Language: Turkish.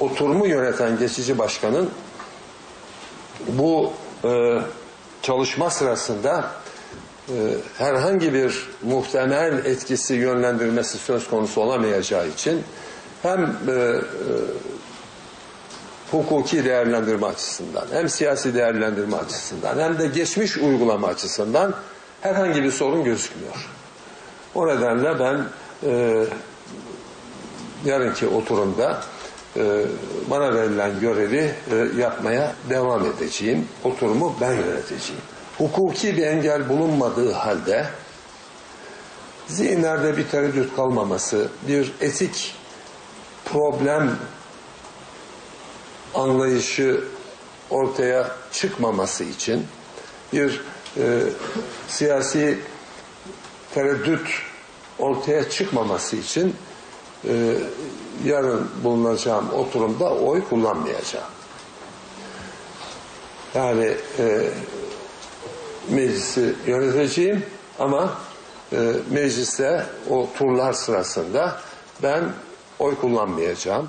oturumu yöneten geçici başkanın bu e, çalışma sırasında e, herhangi bir muhtemel etkisi yönlendirmesi söz konusu olamayacağı için hem e, e, hukuki değerlendirme açısından hem siyasi değerlendirme açısından hem de geçmiş uygulama açısından herhangi bir sorun gözükmüyor. O nedenle ben e, yarınki oturumda bana verilen görevi e, yapmaya devam edeceğim. Oturumu ben yöneteceğim. Hukuki bir engel bulunmadığı halde zihinlerde bir tereddüt kalmaması, bir etik problem anlayışı ortaya çıkmaması için bir e, siyasi tereddüt ortaya çıkmaması için e, yarın bulunacağım oturumda oy kullanmayacağım. Yani e, meclisi yöneteceğim ama e, mecliste o turlar sırasında ben oy kullanmayacağım.